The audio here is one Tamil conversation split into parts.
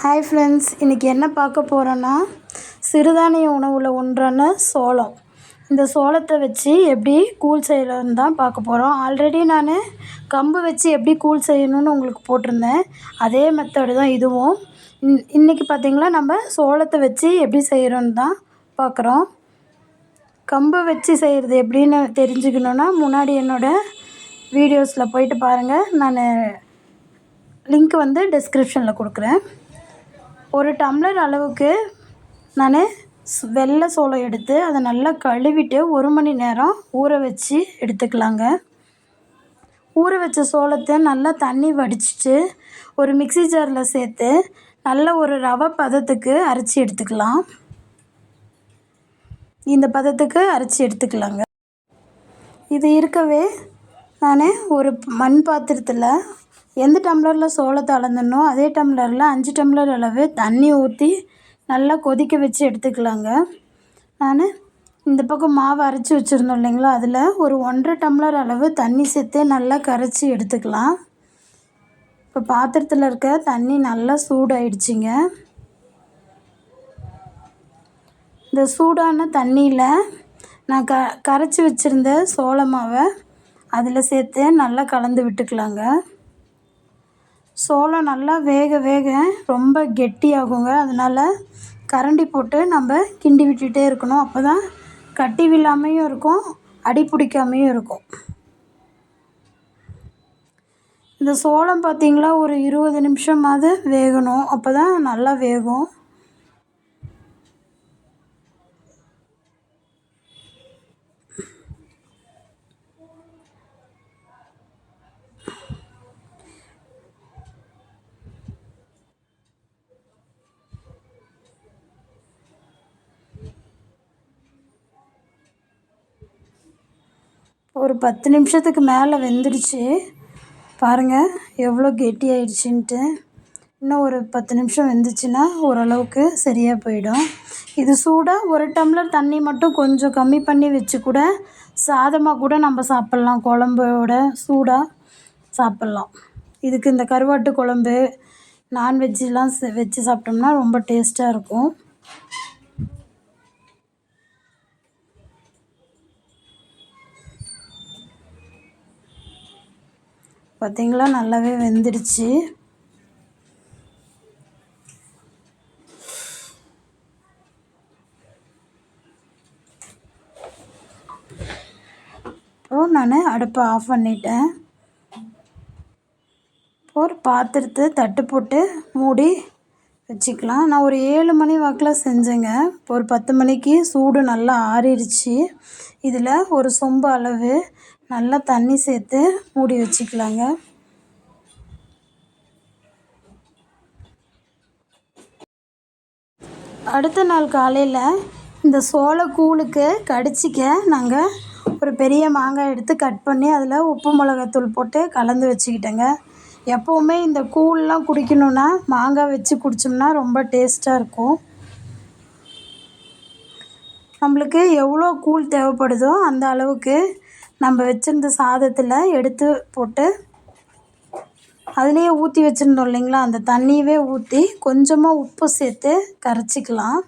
ஹாய் ஃப்ரெண்ட்ஸ் இன்றைக்கி என்ன பார்க்க போகிறோன்னா சிறுதானிய உணவில் ஒன்றான சோளம். இந்த சோளத்தை வச்சு எப்படி கூழ் செய்கிறதுன்னு தான் பார்க்க போகிறோம் ஆல்ரெடி நான் கம்பு வச்சு எப்படி கூழ் செய்யணும்னு உங்களுக்கு போட்டிருந்தேன். அதே மெத்தடு தான் இதுவும். இன் இன்றைக்கி பார்த்திங்களா நம்ம சோளத்தை வச்சு எப்படி செய்கிறோன்னு தான் பார்க்குறோம் கம்பு வச்சு செய்கிறது எப்படின்னு தெரிஞ்சுக்கணுன்னா முன்னாடி என்னோடய வீடியோஸில் போயிட்டு பாருங்கள் நான் லிங்க் வந்து டிஸ்கிரிப்ஷனில் கொடுக்குறேன். ஒரு டம்ளர் அளவுக்கு நான் வெள்ளை சோளம் எடுத்து அதை நல்லா கழுவிட்டு ஒரு மணி நேரம் ஊற வச்சு எடுத்துக்கலாங்க. ஊற வச்ச சோளத்தை நல்லா தண்ணி வடிச்சிட்டு ஒரு மிக்ஸி ஜாரில் சேர்த்து நல்ல ஒரு ரவை பதத்துக்கு அரைச்சி எடுத்துக்கலாம். இந்த பதத்துக்கு அரைச்சி எடுத்துக்கலாங்க. இது இருக்கவே நான் ஒரு மண் பாத்திரத்தில் எந்த டம்ளரில் சோளத்தை அளந்தனோ அதே டம்ளரில் அஞ்சு டம்ளர் அளவு தண்ணி ஊற்றி நல்லா கொதிக்க வச்சு எடுத்துக்கலாங்க. நான் இந்த பக்கம் மாவு அரைச்சி வச்சுருந்தோம் இல்லைங்களா? அதில் ஒரு ஒன்றரை டம்ளர் அளவு தண்ணி சேர்த்து நல்லா கரைச்சி எடுத்துக்கலாம். இப்போ பாத்திரத்தில் இருக்க தண்ணி நல்லா சூடாயிடுச்சிங்க. இந்த சூடான தண்ணியில் நான் க கரைச்சி வச்சுருந்த சோள மாவை அதில் சேர்த்து நல்லா கலந்து விட்டுக்கலாங்க. சோளம் நல்லா வேக வேக ரொம்ப கெட்டியாகுங்க. அதனால் கரண்டி போட்டு நம்ம கிண்டி விட்டுகிட்டே இருக்கணும். அப்போ தான் கட்டி விழாமையும் இருக்கும் அடி பிடிக்காமையும் இருக்கும். இந்த சோளம் பார்த்திங்களா ஒரு இருபது நிமிஷமாவது வேகணும். அப்போ தான் நல்லா வேகும். ஒரு பத்து நிமிஷத்துக்கு மேலே வெந்துடுச்சு பாருங்கள் எவ்வளோ கெட்டி ஆயிடுச்சுன்ட்டு. இன்னும் ஒரு பத்து நிமிஷம் வெந்துச்சுன்னா ஓரளவுக்கு சரியாக போயிடும். இது சூடாக ஒரு டம்ளர் தண்ணி மட்டும் கொஞ்சம் கம்மி பண்ணி வச்சு கூட சாதமாக கூட நம்ம சாப்பிட்லாம். குழம்போட சூடாக சாப்பிட்லாம். இதுக்கு இந்த கருவாட்டு குழம்பு நான்வெஜ்ஜெலாம் வச்சு சாப்பிட்டோம்னா ரொம்ப டேஸ்ட்டாக இருக்கும். பார்த்திங்களா நல்லாவே வெந்துடுச்சு. இப்போது நான் அடுப்பை ஆஃப் பண்ணிட்டேன். ஒரு பாத்திரத்தை தட்டு போட்டு மூடி வச்சுக்கலாம். நான் ஒரு ஏழு மணி வாக்கில் செஞ்சேங்க. ஒரு பத்து மணிக்கு சூடு நல்லா ஆறிடுச்சு. இதில் ஒரு சொம்பு அளவு நல்லா தண்ணி சேர்த்து மூடி வச்சுக்கலாங்க. அடுத்த நாள் காலையில் இந்த சோளக்கூழுக்கு கடிச்சிக்க நாங்கள் ஒரு பெரிய மாங்காய் எடுத்து கட் பண்ணி அதில் உப்பு மிளகாத்தூள் போட்டு கலந்து வச்சுக்கிட்டேங்க. எப்போவுமே இந்த கூழ்லாம் குடிக்கணுன்னா மாங்காய் வச்சு குடித்தோம்னா ரொம்ப டேஸ்ட்டாக இருக்கும். நம்மளுக்கு எவ்வளோ கூழ் தேவைப்படுதோ அந்த அளவுக்கு நம்ம வச்சுருந்த சாதத்தில் எடுத்து போட்டு அதுலேயே ஊற்றி வச்சுருந்தோம் இல்லைங்களா? அந்த தண்ணியவே ஊற்றி கொஞ்சமாக உப்பு சேர்த்து கரைச்சிக்கலாம்.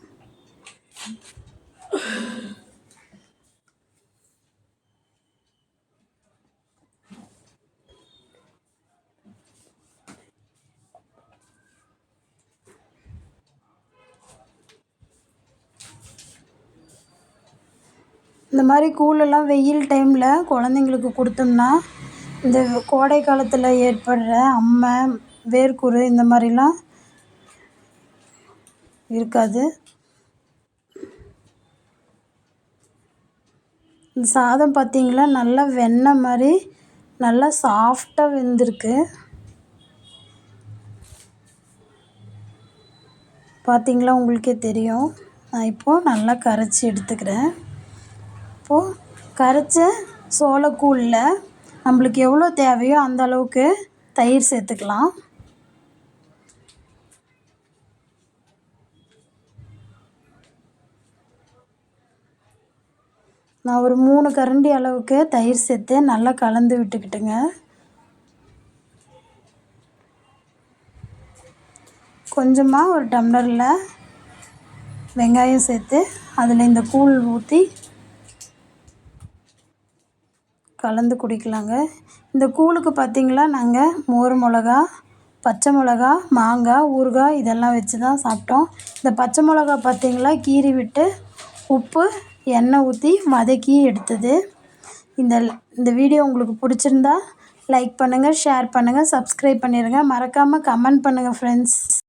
இந்த மாதிரி கூழெல்லாம் வெயில் டைமில் குழந்தைங்களுக்கு கொடுத்தோம்னா இந்த கோடை காலத்தில் ஏற்படுற அம்மை வேர்க்குரு இந்த மாதிரிலாம் இருக்காது. இந்த சாதம் பார்த்திங்களா நல்லா வெண்ணெய் மாதிரி நல்லா சாஃப்டாக வெந்திருக்கு. பார்த்திங்களா உங்களுக்கே தெரியும். நான் இப்போது நல்லா கரைச்சி எடுத்துக்கிறேன். அப்போது கரைச்ச சோளக்கூழில் நம்மளுக்கு எவ்வளோ தேவையோ அந்த அளவுக்கு தயிர் சேர்த்துக்கலாம். நான் ஒரு மூணு கரண்டி அளவுக்கு தயிர் சேர்த்து நல்லா கலந்து விட்டுக்கிட்டுங்க. கொஞ்சமாக ஒரு டம்ளரில் வெங்காயம் சேர்த்து அதில் இந்த கூழ் ஊற்றி கலந்து குடிக்கலாங்க. இந்த கூழுக்கு பார்த்திங்களா நாங்கள் மோர் மிளகா பச்சை மிளகா மாங்காய் ஊறுகாய் இதெல்லாம் வச்சு தான் சாப்பிட்டோம். இந்த பச்சை மிளகா பார்த்திங்களா கீறி விட்டு உப்பு எண்ணெய் ஊற்றி வதக்கி எடுத்தது. இந்த இந்த வீடியோ உங்களுக்கு பிடிச்சிருந்தா லைக் பண்ணுங்கள் ஷேர் பண்ணுங்கள் சப்ஸ்கிரைப் பண்ணிடுங்க மறக்காமல் கமெண்ட் பண்ணுங்கள் ஃப்ரெண்ட்ஸ்